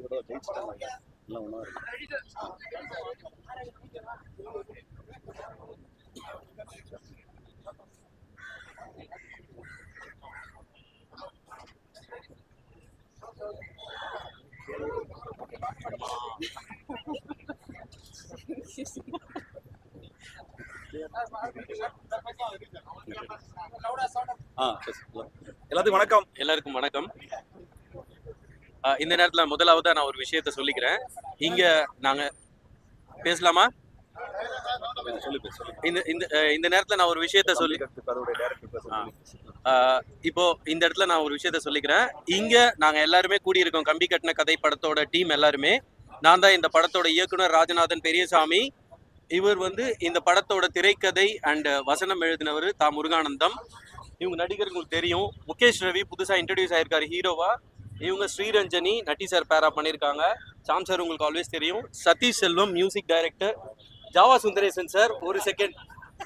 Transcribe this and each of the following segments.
கூட ஜெயிச்சிட்டாங்க எல்லாம் ஒன்றா எல்லாத்துக்கும் வணக்கம். எல்லாருக்கும் வணக்கம். இந்த நேரத்துல முதலாவது நான் ஒரு விஷயத்த சொல்லிக்கிறேன். இங்க நாங்க பேசலாமா? இந்த இந்த இந்த நேரத்துல நான் ஒரு விஷயத்த சொல்லி இப்போ இந்த இடத்துல நான் ஒரு விஷயத்த சொல்லிக்கிறேன். இங்க நாங்க எல்லாருமே கூடியிருக்கோம். கம்பி கட்டின கதை படத்தோட டீம் எல்லாருமே. நான் தான் இந்த படத்தோட இயக்குனர் ராஜநாதன் பெரியசாமி. இவர் வந்து இந்த படத்தோட திரைக்கதை அண்ட் வசனம் எழுதினவர் தா முருகானந்தம். இவங்க நடிகர் உங்களுக்கு தெரியும். முகேஷ் ரவி புதுசா இன்ட்ரடியூஸ் ஆயிருக்காரு ஹீரோவா. இவங்க ஸ்ரீரஞ்சனி நட்டி சார் பேரா பண்ணியிருக்காங்க சாம் சார் உங்களுக்கு ஆல்வேஸ் தெரியும். Satish Selvam music director Java Sundaresan sir ஒரு செகண்ட்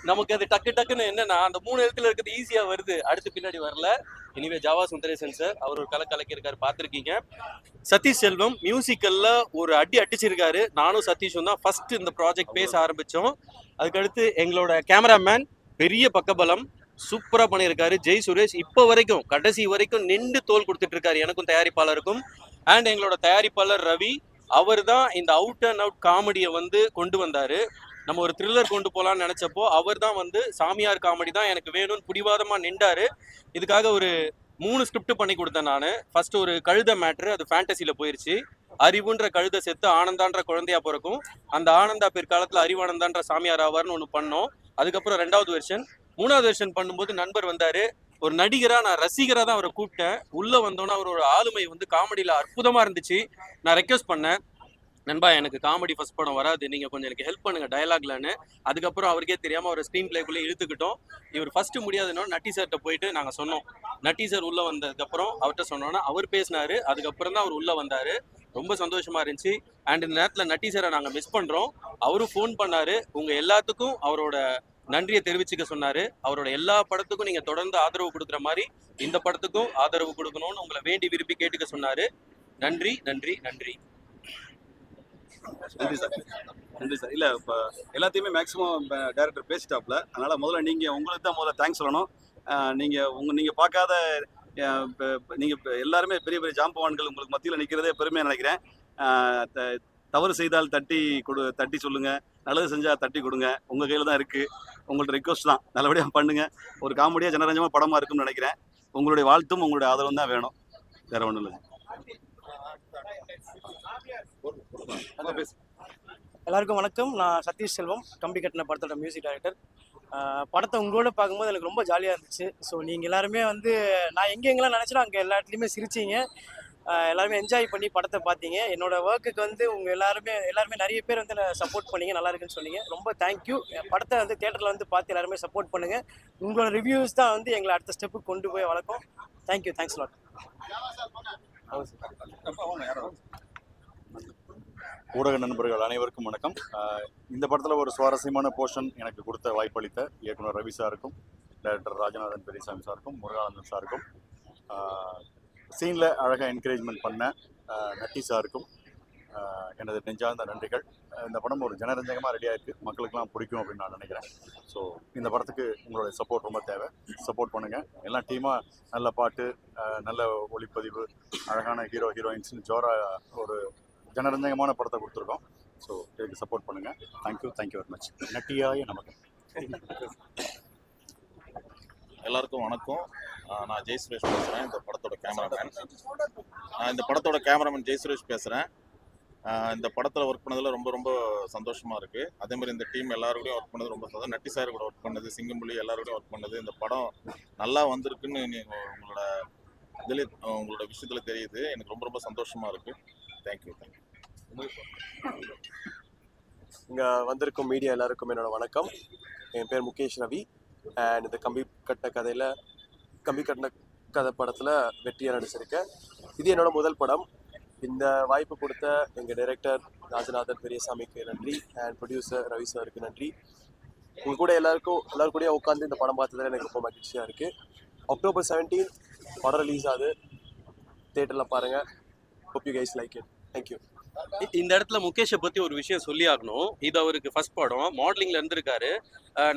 நமக்கு அது டக்கு டக்குன்னு என்னன்னா அந்த மூணு இடத்துல இருக்கிறது ஈஸியா வருது. அடுத்து பின்னாடி வரல. இனிவே ஜாவா சுந்தரேசன் சார் அவர் ஒரு கலை கலக்கியிருக்காரு பார்த்துருக்கீங்க. சதீஷ் செல்வம் மியூசிக்கல்ல ஒரு அடி அடிச்சிருக்காரு. நானும் சதீஷும் தான் ஃபர்ஸ்ட் இந்த ப்ராஜெக்ட் பேச ஆரம்பிச்சோம். அதுக்கடுத்து எங்களோட கேமராமேன் பெரிய பக்கபலம். சூப்பராக பண்ணியிருக்காரு. ஜெய் சுரேஷ் இப்போ வரைக்கும் கடைசி வரைக்கும் நின்று தோல் கொடுத்துட்டு இருக்காரு எனக்கும் தயாரிப்பாளருக்கும். அண்ட் எங்களோட தயாரிப்பாளர் ரவி அவர் தான் இந்த அவுட் அண்ட் அவுட் காமெடியை வந்து கொண்டு வந்தார். நம்ம ஒரு த்ரில்லர் கொண்டு போகலான்னு நினச்சப்போ அவர் தான் வந்து சாமியார் காமெடி தான் எனக்கு வேணும்னு பிடிவாதமாக நின்றாரு. இதுக்காக ஒரு மூணு ஸ்கிரிப்ட் பண்ணி கொடுத்தேன் நான். ஃபர்ஸ்ட் ஒரு கழுத மேட்ரு அது ஃபேண்டசியில் போயிருச்சு. அறிவுன்ற கழுத செத்து ஆனந்தான்ற குழந்தையா பிறக்கும். அந்த ஆனந்தா பிற்காலத்தில் அறிவானந்தான்ற சாமியார் ஆவார்னு ஒன்று பண்ணோம். அதுக்கப்புறம் ரெண்டாவது வெர்ஷன் மூணாவது வருஷன் பண்ணும்போது நண்பர் வந்தாரு. ஒரு நடிகரா நான் ரசிகரா தான் அவரை கூப்பிட்டேன். உள்ள வந்தோன்னே அவரோட ஆளுமை வந்து காமெடியில அற்புதமா இருந்துச்சு. நான் ரெக்வஸ்ட் பண்ணேன். நண்பா எனக்கு காமெடி ஃபர்ஸ்ட் படம் வராது. நீங்க கொஞ்சம் எனக்கு ஹெல்ப் பண்ணுங்க டயலாக்லன்னு அதுக்கப்புறம் அவருக்கே தெரியாம அவர் ஸ்க்ரீன் பிளேக்குள்ளே இழுத்துக்கிட்டோம். இவர் ஃபர்ஸ்ட் முடியாதுன்னா நட்டி சார்கிட்ட போயிட்டு நாங்க சொன்னோம். நட்டி சார் உள்ள வந்ததுக்கப்புறம் அவர்கிட்ட சொன்னோன்னா அவர் பேசினாரு. அதுக்கப்புறம் தான் அவர் உள்ள வந்தாரு. ரொம்ப சந்தோஷமா இருந்துச்சு. அண்ட் இந்த நேரத்தில் நட்டி சாரை நாங்கள் மிஸ் பண்ணுறோம் அவரும் ஃபோன் பண்ணாரு. உங்கள் எல்லாத்துக்கும் அவரோட நன்றியை தெரிவிச்சுக்க சொன்னாரு. அவரோட எல்லா படத்துக்கும் நீங்க தொடர்ந்து ஆதரவு கொடுக்குற மாதிரி இந்த படத்துக்கும் ஆதரவு கொடுக்கணும்னு உங்களை வேண்டி விரும்பி கேட்டுக்க சொன்னாரு. நன்றி நன்றி நன்றி. நன்றி சார். நன்றி சார். இல்லை இப்போ எல்லாத்தையுமே மேக்ஸிமம் டேரக்டர் பேசிட்டாப்ல அதனால் முதல்ல நீங்கள் உங்களுக்கு தான் முதல்ல தேங்க்ஸ் சொல்லணும். நீங்கள் உங்கள் நீங்கள் பார்க்காத நீங்கள் எல்லாருமே பெரிய பெரிய ஜாம்பவான்கள் உங்களுக்கு மத்தியில் நிற்கிறதே பெருமையாக நினைக்கிறேன். த- தவறு செய்தால் தட்டி கொடு தட்டி சொல்லுங்கள் நல்லது செஞ்சால் தட்டி கொடுங்க. உங்கள் கையில் தான் இருக்குது உங்கள்ட்ட ரிக்வஸ்ட் தான். நல்லபடியாக பண்ணுங்கள் ஒரு காமெடியாக ஜனரஞ்சமாக படமாக இருக்கும்னு நினைக்கிறேன். உங்களுடைய வாழ்த்தும் உங்களுடைய ஆதரவும் தான் வேணும். வேற ஒன்றும் இல்லை. எல்லாருக்கும் வணக்கம். நான் சதீஷ் செல்வம் கம்பி கட்டின படத்தோட மியூசிக் டைரக்டர் படத்தை உங்களோட பார்க்கும்போது எனக்கு ரொம்ப ஜாலியாக இருந்துச்சு. ஸோ நீங்கள் எல்லாருமே வந்து நான் எங்கே எங்கெல்லாம் நினச்சனோ அங்கே எல்லா இடத்துலையுமே சிரிச்சிங்க. எல்லாருமே என்ஜாய் பண்ணி படத்தை பார்த்தீங்க. என்னோட ஒர்க்குக்கு வந்து உங்கள் எல்லாருமே எல்லாருமே நிறைய பேர் வந்து சப்போர்ட் பண்ணீங்க. நல்லா இருக்குன்னு சொன்னீங்க. ரொம்ப தேங்க்யூ படத்தை வந்து தேட்டரில் வந்து பார்த்து எல்லாருமே சப்போர்ட் பண்ணுங்கள் உங்களோட ரிவ்யூஸ் தான் வந்து எங்களை அடுத்த ஸ்டெப்புக்கு கொண்டு போய் வளர்க்கும். தேங்க்யூ தேங்க்ஸ் லாட் ஊடக நண்பர்கள் அனைவருக்கும் வணக்கம். இந்த படத்தில் ஒரு சுவாரஸ்யமான போர்ஷன் எனக்கு கொடுத்த வாய்ப்பளித்த இயக்குனர் ரவி சாருக்கும் டைரக்டர் ராஜநாதன் பெரியசாமி சாருக்கும் முருகானந்தன் சாருக்கும். சீனில் அழகாக என்கரேஜ்மெண்ட் பண்ண நட்டி சாருக்கும் எனது நெஞ்சார்ந்த நன்றிகள். இந்த படம் ஒரு ஜனரஞ்சகமாக ரெடியாக இருக்குது மக்களுக்கெல்லாம் பிடிக்கும் அப்படின்னு நான் நினைக்கிறேன். ஸோ இந்த படத்துக்கு உங்களுடைய சப்போர்ட் ரொம்ப தேவை. சப்போர்ட் பண்ணுங்கள் எல்லாம் டீமாக நல்ல பாட்டு நல்ல ஒளிப்பதிவு அழகான ஹீரோ ஹீரோயின்ஸ்னு ஜோரா ஒரு ஜனரஞ்சகமான படத்தை கொடுத்துருக்கோம். ஸோ இதுக்கு சப்போர்ட் பண்ணுங்கள் thank you thank you very much நட்டியாய நமக்கு எல்லாருக்கும் வணக்கம். நான் ஜெய் சுரேஷ் பேசுகிறேன் இந்த படத்தோட கேமராமேன் நான் இந்த படத்தோட கேமராமேன் ஜெய் சுரேஷ் பேசுகிறேன் இந்த படத்தில் ஒர்க் பண்ணதில் ரொம்ப ரொம்ப சந்தோஷமாக இருக்குது அதே மாதிரி இந்த டீம் எல்லாரோடையும் ஒர்க் பண்ணது ரொம்ப சந்தோஷம். நட்டி சார் கூட ஒர்க் பண்ணது சிங்கம்புலி எல்லாரோடையும் ஒர்க் பண்ணது. இந்த படம் நல்லா வந்திருக்குன்னு நீங்கள் உங்களோட இதில் உங்களோட விஷயத்தில் தெரியுது. எனக்கு ரொம்ப ரொம்ப சந்தோஷமாக இருக்குது தேங்க்யூ தேங்க்யூ இங்கே வந்திருக்கும் மீடியா எல்லாருக்கும் என்னோட வணக்கம். என் பேர் முகேஷ் ரவி. அண்ட் இந்த கம்பி கட்ட கதையில் கம்பி கட்டின கதை படத்தில் வெற்றியாக நடிச்சிருக்கேன் இது என்னோட முதல் படம். இந்த வாய்ப்பு கொடுத்த எங்கள் டைரக்டர் ராஜநாதன் பெரியசாமிக்கு நன்றி. அண்ட் ப்ரொடியூசர் ரவி சாருக்கு நன்றி. உங்க கூட எல்லாருக்கும் எல்லாரும் கூட உட்காந்து இந்த படம் பார்த்ததுல எனக்கு ரொம்ப மகிழ்ச்சியாக இருக்குது அக்டோபர் செவன்டீன் படம் ரிலீஸ் ஆகுது. தேட்டரில் பாருங்கள் hope you guys like it thank you இந்த இடத்துல முகேஷை பத்தி ஒரு விஷயம் சொல்லி ஆகணும் இது அவருக்கு ஃபர்ஸ்ட் படம். மாடலிங்ல இருந்திருக்காரு.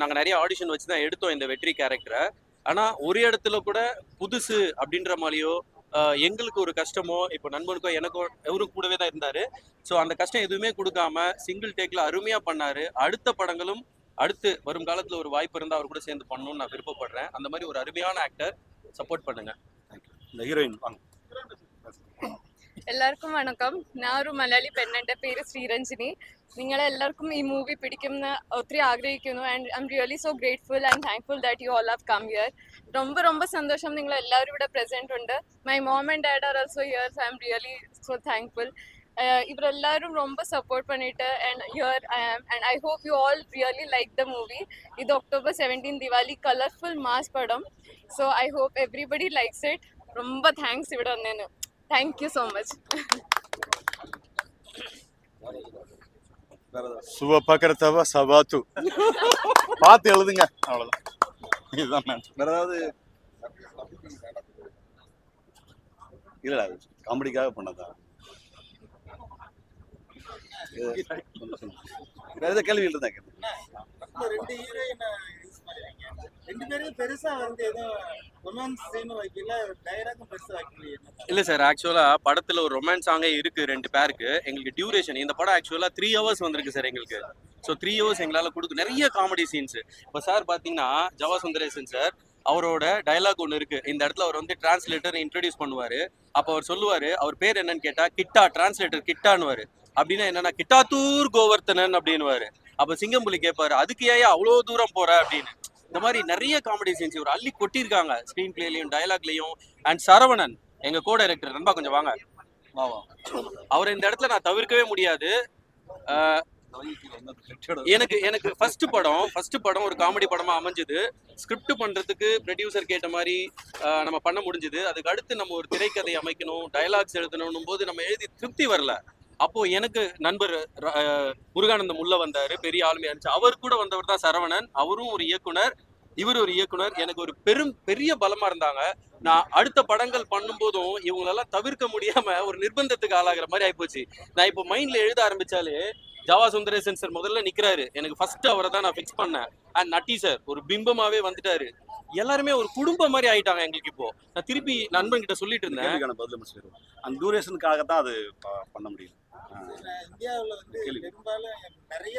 நாங்கள் நாங்க நிறைய ஆடிஷன் வச்சு தான் எடுத்தோம் இந்த வெற்றி கேரக்டரை ஆனா ஒரு இடத்துல கூட புதுசு அப்படின்ற மாதிரியோ எங்களுக்கு ஒரு கஷ்டமோ இப்போ நண்பனுக்கோ எனக்கோ எவரும் கூடவே தான் இருந்தாரு. ஸோ அந்த கஷ்டம் எதுவுமே கொடுக்காம சிங்கிள் டேக்ல அருமையா பண்ணாரு. அடுத்த படங்களும் அடுத்து வரும் காலத்துல ஒரு வாய்ப்பு இருந்தால் அவர் கூட சேர்ந்து பண்ணணும்னு நான் விருப்பப்படுறேன். அந்த மாதிரி ஒரு அருமையான ஆக்டர் சப்போர்ட் பண்ணுங்க. இந்த ஹீரோயின் வாங்க. എല്ലാവർക്കും വണക്കം ഞാൻ ഒരു മലയാളി പെണ്ണ് എൻ്റെ പേര് ശ്രീരഞ്ജിനി നിങ്ങളെ എല്ലാവർക്കും ഈ മൂവി പിടിക്കുമെന്ന് ഒത്തിരി ആഗ്രഹിക്കുന്നു and I'm really so grateful and thankful that you all have come here ரொம்ப ரொம்ப സന്തോഷം നിങ്ങൾ എല്ലാവരും ഇവിടെ പ്രസന്റ് ഉണ്ട് my mom and dad are also here I'm really so thankful ഇവരെല്ലാവരും ரொம்ப സപ്പോർട്ട് பண்ணிட்டு and here I am and I hope you all really like the movie ഇത് October seventeen Diwali colourful mass പടം so I hope everybody likes it ரொம்ப thanks ഇവിടെ வந்தேன்னு thank you so much வேற ஏதாவது சுவபகரத்தவ சபாத்து. பார்த்து எழுதுங்க. அவ்வளவுதான் இதுதான் வேற ஏதாவது இல்ல அது காமெடிக்காக பண்ணதா? வேற ஏதாவது கேள்விகள் இருந்தா கேளுங்க. ரெண்டு பேரும் பெருசா வந்து எதுவும் ரொமான்ஸ் சீன் வைக்கல டைலாக்கும் பெருசா வைக்கலையே. இல்ல சார் ஆக்சுவலா படத்துல ஒரு ரொமான்ஸ் சாங்கே இருக்கு ரெண்டு பேருக்கு. எங்களுக்கு டியூரேஷன் இந்த படம் ஆக்சுவலா த்ரீ ஹவர்ஸ் வந்திருக்கு சார் எங்களுக்கு. ஸோ த்ரீ ஹவர்ஸ் எங்களால கொடுக்கு நிறைய காமெடி சீன்ஸ் இப்போ சார் பாத்தீங்கன்னா ஜவா சுந்தரேசன் சார் அவரோட டயலாக் ஒன்று இருக்கு. இந்த இடத்துல அவர் வந்து டிரான்ஸ்லேட்டர் இன்ட்ரடியூஸ் பண்ணுவாரு. அப்போ அவர் சொல்லுவாரு அவர் பேர் என்னன்னு கேட்டா கிட்டா டிரான்ஸ்லேட்டர் கிட்டான்னுவாரு. அப்படின்னா என்னன்னா கிட்டாத்தூர் கோவர்த்தனன் அப்படின்னுவாரு. அப்ப சிங்கம்புலி கேட்பாரு அதுக்கு ஏன் அவ்வளோ தூரம் போற? அப்படின்னு. இந்த மாதிரி நிறைய காமெடி சீன்ஸ் இவர் அள்ளி கொட்டியிருக்காங்க. ஸ்க்ரீன் பிளேலையும் டயலாக்லையும் அண்ட் சரவணன் எங்க கோ டைரக்டர் நண்பா கொஞ்சம் வாங்க. அவர் இந்த இடத்துல நான் தவிர்க்கவே முடியாது. எனக்கு எனக்கு ஃபர்ஸ்ட் படம் ஃபர்ஸ்ட் படம் ஒரு காமெடி படமா அமைஞ்சது. ஸ்கிரிப்ட் பண்றதுக்கு ப்ரொடியூசர் கேட்ட மாதிரி நம்ம பண்ண முடிஞ்சது. அதுக்கு அடுத்து நம்ம ஒரு திரைக்கதை அமைக்கணும் டயலாக்ஸ் எழுதணும் போது நம்ம எழுதி திருப்தி வரல. அப்போ எனக்கு நண்பர் முருகானந்தம் உள்ள வந்தாரு பெரிய ஆளுமையா இருந்துச்சு. அவர் கூட வந்தவர் தான் சரவணன். அவரும் ஒரு இயக்குனர். இவர் ஒரு இயக்குனர். எனக்கு ஒரு பெரும் பெரிய பலமா இருந்தாங்க. நான் அடுத்த படங்கள் பண்ணும்போதும் இவங்களெல்லாம் தவிர்க்க முடியாம ஒரு நிர்பந்தத்துக்கு ஆளாகிற மாதிரி ஆயிப்போச்சு. நான் இப்போ மைண்ட்ல எழுத ஆரம்பிச்சாலே ஜவா சுந்தரேசன் சார் முதல்ல நிக்கிறாரு. எனக்கு ஃபர்ஸ்ட் அவரை தான் நான் ஃபிக்ஸ் பண்ணேன். அண்ட் நட்டி சார் ஒரு பிம்பமாவே வந்துட்டாரு. எல்லாருமே ஒரு குடும்பம் மாதிரி ஆயிட்டாங்க எங்களுக்கு இப்போ நான் திருப்பி நண்பன் கிட்ட சொல்லிட்டு இருந்தேன் கேள்விக்கான பதில் சொல்லிடுவோம் அந்த டூரேஷனுக்காக தான் அது ப- பண்ண முடியும். இந்தியாவுல வந்து கேள்வி. பெரும்பாலும் நிறைய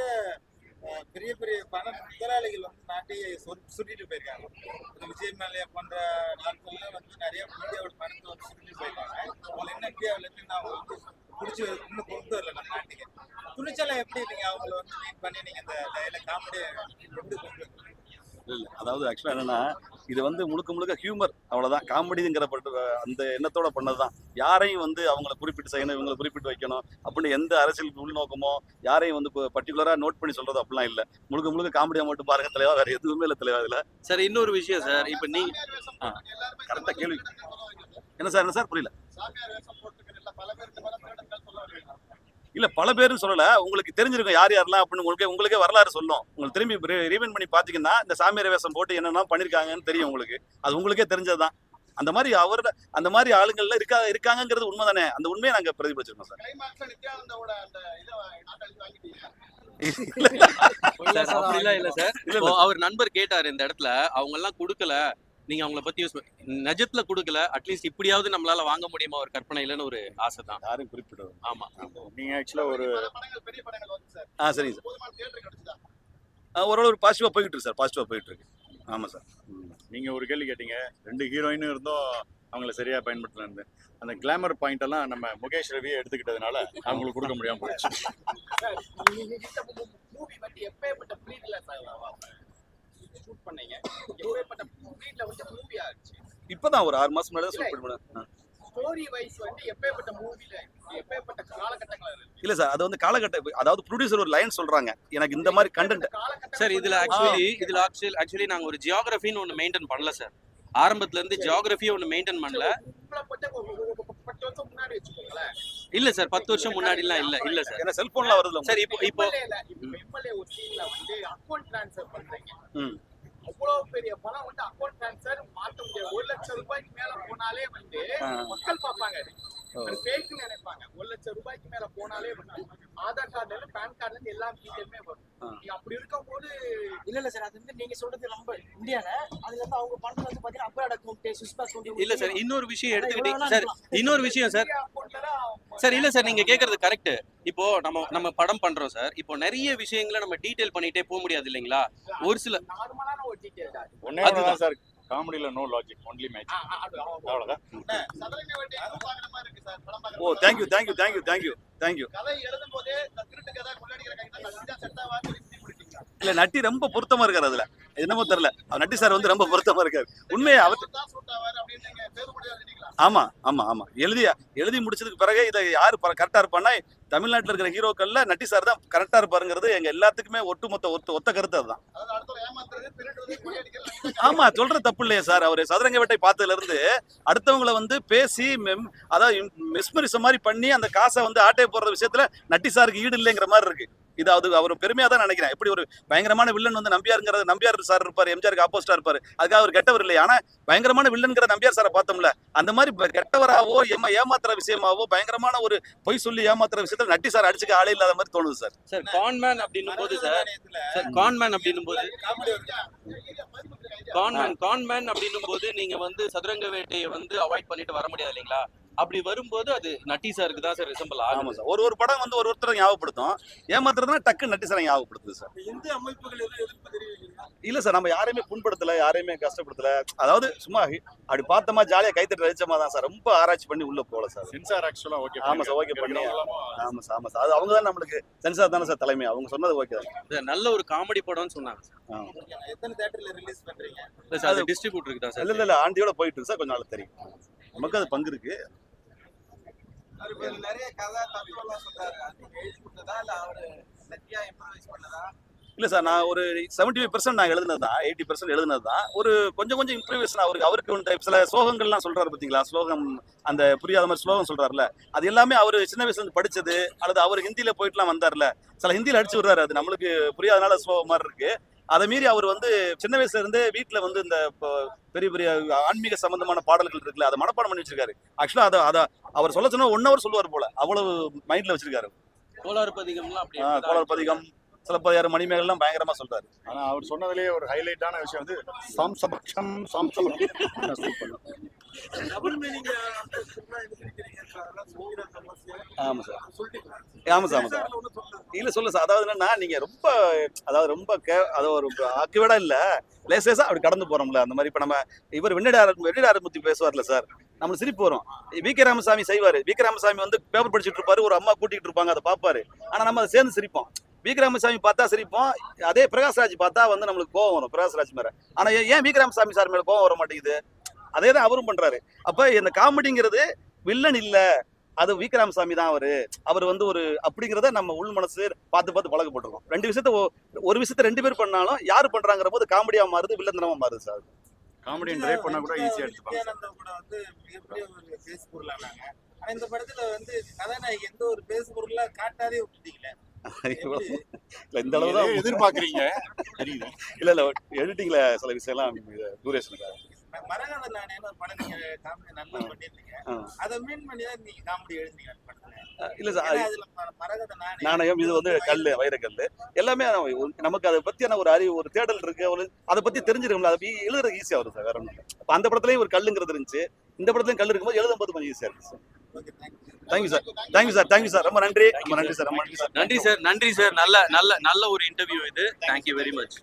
அஹ், பெரிய பெரிய பண முதலாளிகள் வந்து நாட்டையே சொல்- சுருட்டிட்டு போயிருக்காங்க இந்த விஜய் மல்லையா போன்ற நாட்கள்ல வந்து நிறைய இந்தியாவோட பணத்தை வந்து சுருட்டிட்டு போயிருக்காங்க அவங்க என்ன இந்தியாவுல இருந்து நான் வந்து பிடிச்சி இன்னும் கொண்டு வரல நம்ம நாட்டுக்கு துணிச்சலை எப்படி நீங்க அவங்கள வந்து மீட் பண்ணி நீங்க இந்த டைல காமெடி எப்படி கொண்டு வரீங்க? இல்ல அதாவது ஆக்சுவலா என்னன்னா இது வந்து முழுக்க முழுக்க ஹியூமர் அவ்வளவுதான். காமெடிங்கிற அந்த எண்ணத்தோட பண்ணதுதான். யாரையும் வந்து அவங்கள குறிப்பிட்டு செய்யணும் இவங்களை குறிப்பிட்டு வைக்கணும் அப்படின்னு எந்த அரசியல் உள்நோக்கமோ யாரையும் வந்து பர்டிகுலரா நோட் பண்ணி சொல்றது அப்படிலாம் இல்ல. முழுக்க முழுக்க காமெடியா மட்டும் பாருங்க தலைவா. வேற எதுவுமே இல்ல தலைவா இதுல. சார் இன்னொரு விஷயம் சார் இப்போ நீ கரெக்டா கேள்வி. என்ன சார் என்ன சார் புரியல. இல்ல பல பேரும் சொல்லல. உங்களுக்கு தெரிஞ்சிருக்கும் யார் யாரெல்லாம் அப்படின்னு உங்களுக்கு உங்களுக்கே வரலாறு சொல்லும். உங்களுக்கு திரும்பி ரீவெண்ட் பண்ணி பாத்தீங்கன்னா இந்த சாமியார் வேஷம் போட்டு என்னென்ன பண்ணிருக்காங்கன்னு தெரியும் உங்களுக்கு. அது உங்களுக்கே தெரிஞ்சதுதான். அந்த மாதிரி அவரோட அந்த மாதிரி ஆளுங்கள்ல இருக்கா இருக்காங்கங்கிறது உண்மைதானே? அந்த உண்மையை நாங்க பிரதிபலிச்சிருக்கோம் சார். இல்ல சார் இல்ல, இப்போ அவர் நண்பர் கேட்டாரு இந்த இடத்துல அவங்க எல்லாம் கொடுக்கல. நீங்க அவங்கள பத்தி யூஸ் நிஜத்துல கொடுக்கல. அட்லீஸ்ட் இப்படியாவது நம்மளால வாங்க முடியுமா ஒரு கற்பனை இல்லைன்னு ஒரு ஆசை தான் யாரும் குறிப்பிட்டது ஆமா. நீங்க ஆக்சுவலா ஒரு ஆ சரிங்க சார். ஆ, ஓரளவு பாசிட்டிவா போயிட்டு இருக்கு சார். பாசிட்டிவா போயிட்டு இருக்கு. ஆமா சார். ம். நீங்க ஒரு கேள்வி கேட்டீங்க. ரெண்டு ஹீரோயினும் இருந்தும் அவங்கள சரியா பயன்படுத்தல இருந்து அந்த கிளாமர் பாயிண்ட் எல்லாம் நம்ம முகேஷ் ரவியை எடுத்துக்கிட்டதுனால அவங்களுக்கு கொடுக்க முடியாம போயிடுச்சு. இப்பதான் ஒரு ஆறு மாசம் முன்னாடி தான் பண்ணேன் ஸ்டோரி வைஸ் வந்து எப்பேற்பட்ட மூவில எப்பேற்பட்ட காலகட்டங்கள் இல்ல சார் அது வந்து காலகட்ட அதாவது ப்ரொடியூசர் ஒரு லைன் சொல்றாங்க. எனக்கு இந்த மாதிரி கண்டென்ட் காலகட்டம் சார் இதுல ஆக்சுவலி இதுல ஆக்சுவலி ஆக்சுவலி நாங்க ஒரு ஜியோகிராஃபின்னு ஒன்று மெயின்டைன் பண்ணல சார். ஆரம்பத்துல இருந்து ஜியோகிராஃபியை ஒன்று மெயின்டைன் பண்ணல. ஒரு- ஒரு பத்து வருஷம் முன்னாடி வச்சுக்கோங்களேன். இல்ல சார் பத்து வருஷம் முன்னாடிலாம் இல்ல இல்ல சார். ஏன்னா செல்போன்ல வருதுல சார் இப்போ இப்போ எம்எல்ஏல இப்போ எம்எல்ஏ ஒரு சீன்ல வந்து அக்கௌண்ட் ட்ரான்ஸ்ஃபர் பண்றீங்க. பெரிய பணம் வந்து அக்கௌண்ட் ட்ரான்ஸ்ஃபர் மாத்த முடியாது ஒரு லட்சம் ரூபாய்க்கு மேல போனாலே வந்து மக்கள் பார்ப்பாங்க அது. ன்னு நினைப்பாங்க. ஒரு லட்சம் ரூபாய்க்கு மேல போனாலே வந்து ஆதார் கார்டுல இருந்து பேன் கார்டுல இருந்து எல்லா டீட்டெயிலுமே வரும். நீங்க அப்படி இருக்கும்போது இல்ல இல்ல சார் அது வந்து நீங்க சொல்றது நம்ம இந்தியால அதுல வந்து அவங்க பண்றது வந்து பாத்தீங்கன்னா அப்ராட் அக்கௌண்ட் சுவிஸ் அக்கௌண்ட் இல்ல சார் இன்னொரு விஷயம் எடுத்துக்கிட்டீங்க சார் இன்னொரு விஷயம் சார் சார் இல்ல சார் நீங்க கேக்குறது கரெக்ட் இப்போ நம்ம நம்ம படம் பண்றோம் சார் இப்போ நிறைய விஷயங்களை நம்ம டீடைல் பண்ணிட்டே போக முடியாது இல்லைங்களா? ஒரு சில நார்மலான ஒரு ஒன்னே அதுதான். சார் காமெடியில் நோ லாஜிக் ஒன்லி மேட்ச் அவ்வளோதான் ஓ thank you thank you thank you thank you thank you கதை எழுதும் போதே இல்ல நட்டி ரொம்ப பொருத்தமா இருக்காரு அதுல. என்னமோ தெரியல. அவர் நட்டி சார் வந்து ரொம்ப பொருத்தமா இருக்காரு. உண்மையா அவர் ஆமா ஆமா ஆமா. எழுதி எழுதி முடிச்சதுக்கு பிறகு இதை யாரு கரெக்டா இருப்பான்னா தமிழ்நாட்டுல இருக்கிற ஹீரோக்கள்ல நட்டி சார் தான் கரெக்டா இருப்பாருங்கிறது எங்க எல்லாத்துக்குமே ஒட்டுமொத்த ஒத்த ஒத்த கருத்து அதுதான். ஆமா சொல்றது தப்பு இல்லையா சார். அவர் சதுரங்க வேட்டை பார்த்ததுல இருந்து அடுத்தவங்களை வந்து பேசி மெம் அதாவது மிஸ்மரிச மாதிரி பண்ணி அந்த காசை வந்து ஆட்டை போடுற விஷயத்துல நட்டி சாருக்கு ஈடு இல்லைங்கிற மாதிரி இருக்கு. இது அது அவர் பெருமையாக தான் நினைக்கிறேன். எப்படி ஒரு பயங்கரமான வில்லன் வந்து நம்பியாருங்கிறது நம்பியார் சார் இருப்பார் எம்ஜிஆருக்கு ஆப்போஸ்டா இருப்பார். அதுக்காக அவர் கெட்டவர் இல்லை. ஆனா பயங்கரமான வில்லன்கிற நம்பியார் சாரை பார்த்தோம்ல அந்த மாதிரி கெட்டவராவோ ஏமா ஏமாத்துற விஷயமாவோ பயங்கரமான ஒரு பொய் சொல்லி ஏமாத்துற விஷயத்தில் நட்டி சார் அடிச்சுக்க ஆளே இல்லாத மாதிரி தோணுது சார் சார் கான்மேன் அப்படின்னும் போது சார் சார் கான்மேன் அப்படின்னும் போது கான்மேன் கான்மேன் அப்படின்னும் போது நீங்க வந்து சதுரங்க வேட்டையை வந்து அவாய்ட் பண்ணிட்டு வர முடியாது இல்லைங்களா? அப்படி வரும்போது அது நட்டி சாருக்கு தான் சார் ரிசம்பிள் ஆமா ஆகும் சார். ஒரு ஒரு படம் வந்து ஒரு ஒருத்தரை ஞாபகப்படுத்தும். ஏமாத்துறதுனா டக்கு நட்டி சாரை ஞாபகப்படுத்துது சார். இந்து அமைப்புகள் இல்ல சார் நம்ம யாரையுமே புண்படுத்தல யாரையுமே கஷ்டப்படுத்தல. அதாவது சும்மா அப்படி பார்த்தோமா ஜாலியா கைத்தட்டி ரசிச்சமா தான் சார். ரொம்ப ஆராய்ச்சி பண்ணி உள்ள போகல சார். சென்சார் ஆக்சுவலாக ஓகே ஆமா சார் ஓகே பண்ணி ஆமா சார் ஆமா சார். அது அவங்க தான் நம்மளுக்கு சென்சார் தானே சார் தலைமை. அவங்க சொன்னது ஓகே தான். சார், நல்ல ஒரு காமெடி படம்னு சொன்னாங்க சார். எத்தனை தேட்டர்ல ரிலீஸ் பண்றீங்க? இல்ல சார் அது டிஸ்ட்ரிபியூட்டருக்கு தான் சார்? இல்ல இல்ல ஆண்டியோட போயிட்டு இருக்கு சார் கொஞ்ச நாள் தெரியும். நமக்கு அது பங்கு இருக்கு. இல்ல அவரு நத்தியா இம்ப்ரவைஸ் பண்ணதா? இல்ல சார் நான் ஒரு செவன்டி ஃபைவ் பர்சன்ட் நான் எழுதுனது தான். எயிட்டி பர்சன்ட் எழுதுனது தான். ஒரு கொஞ்சம் கொஞ்சம் இம்ப்ரூவேஷன் அவருக்கு அவருக்கு வந்து சில ஸ்லோகங்கள்லாம் சொல்றாரு பாத்தீங்களா? ஸ்லோகம் அந்த புரியாத மாதிரி ஸ்லோகம் சொல்றாருல அது எல்லாமே அவர் சின்ன வயசுல இருந்து படிச்சது. அல்லது அவர் ஹிந்தியில போயிட்டுலாம் வந்தார்ல சில ஹிந்தியில அடிச்சு விடுறாரு அது. நம்மளுக்கு புரியாதனால ஸ்லோகம் மாதிரி இருக்கு. அதை மீறி அவர் வந்து சின்ன வயசுல இருந்தே வீட்டுல வந்து இந்த இப்போ பெரிய பெரிய ஆன்மீக சம்பந்தமான பாடல்கள் இருக்குல்ல அதை மனப்பாடம் பண்ணி வச்சிருக்காரு. ஆக்சுவலா அதை அதை அவர் சொல்ல சொன்னா ஒன் ஹவர் சொல்லுவார் போல. அவ்வளவு மைண்ட்ல வச்சிருக்காரு. கோளாறு பதிகம்லாம் அப்படி கோளர் பதிகம் சிலப்பதிகாரம் மணிமேகலாம் பயங்கரமா சொல்றாரு. ஆனா அவர் சொன்னதுலயே ஒரு ஹைலைட்டான விஷயம் வந்து சாம்சபக்ஷம் சாம்சபக்ஷம் ஆமா சார். சொல்லிட்டீங்களா ஆமா சார் ஆமா சார். இல்ல சொல்ல சார். அதாவது என்னன்னா நீங்க ரொம்ப அதாவது ரொம்ப கே அது ஒரு ஆக்கிவிடா இல்ல. லேசேஸா அப்படி கடந்து போறோம்ல. அந்த மாதிரி இப்ப நம்ம இவர் வெண்ணிடார வெண்ணிடாரமூர்த்தி பேசுவார்ல சார். நம்மளுக்கு சிரிப்பு வரும். வி கே ராமசாமி செய்வாரு. வி கே ராமசாமி வந்து பேப்பர் படிச்சுட்டு இருப்பாரு. ஒரு அம்மா கூட்டிட்டு இருப்பாங்க அதை பார்ப்பாரு ஆனா நம்ம அதை சேர்ந்து சிரிப்போம். வி ராமசாமி பார்த்தா சிரிப்போம். அதே பிரகாஷ்ராஜ் பார்த்தா வந்து நம்மளுக்கு கோவம் வரும் பிரகாஷ்ராஜ் மேல. ஆனா ஏன் வி ராமசாமி சார் மேல கோவம் வர மாட்டேங்குது? அதே தான் அவரும் பண்றாரு. அப்ப இந்த காமெடிங்கிறது வில்லன் இல்ல. அது வி ராமசாமி தான் அவரு. அவர் வந்து ஒரு அப்படிங்கிறத நம்ம உள் மனசு பார்த்து பார்த்து பழக்கப்பட்டிருக்கோம் ரெண்டு விஷயத்த ஒரு விஷயத்த ரெண்டு பேர் பண்ணாலும் யாரு பண்றாங்கிற போது காமெடியா மாறுது வில்லந்தனமா மாறுது சார். காமெடியன் ட்ரைவ் பண்ணா கூட ஈஸியாக எடுத்துப்பாங்க கூட வந்து மிகப்பெரிய ஒரு பேஸ் பொருளானாங்க. ஆனா இந்த படத்துல வந்து கதாநாயகி எந்த ஒரு பேஸ் பொருளா காட்டாதே விட்டுட்டீங்களே இல்ல இந்த அளவு தான் எதிர்பார்க்குறீங்க? தெரியுது. இல்ல இல்ல எடிட்டிங்ல சில விஷயம்லாம் டூரேஷனுக்காக ம- மரகத நாணயம் ஒரு படம் நீங்க காமெடி நல்லா பண்ணிருந்தீங்க. அதை மீன் பண்ணி தான் நீங்க காமெடி எழுதுனீங்க இல்ல சார் நாணயம் இது வந்து கல் வைரக்கல் எல்லாமே நமக்கு அதை பத்தியான ஒரு அறிவு ஒரு தேடல் இருக்கு ஒரு அதை பத்தி தெரிஞ்சிருக்கும்ல அதை எழுதுறது ஈஸியா வரும் சார் வேற. அப்ப அந்த படத்துலயும் ஒரு கல்லுங்கிறது இருந்துச்சு இந்த படத்துலயும் கல் இருக்கும்போது எழுதும்போது கொஞ்சம் ஈஸியா இருக்கு sir. Thank you sir thank you sir thank you sir ரொம்ப நன்றி ரொம்ப நன்றி சார் ரொம்ப நன்றி சார் நன்றி சார் நன்றி சார் நல்ல நல்ல நல்ல ஒரு இன்டர்வியூ இது thank you very much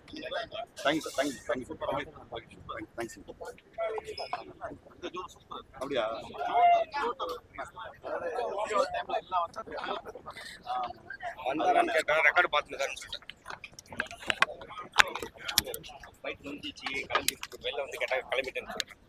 thank you sir thank you thank you thanks அப்படியா வந்தாரான்னு கேட்டேன் ரெக்கார்டு பார்த்துன்னு சொல்லிட்டேன் ஃபைட் முடிஞ்சிச்சு கிளம்பி வெளில வந்து கேட்டால் கிளம்பிட்டேன்னு சொல்லிட்டேன்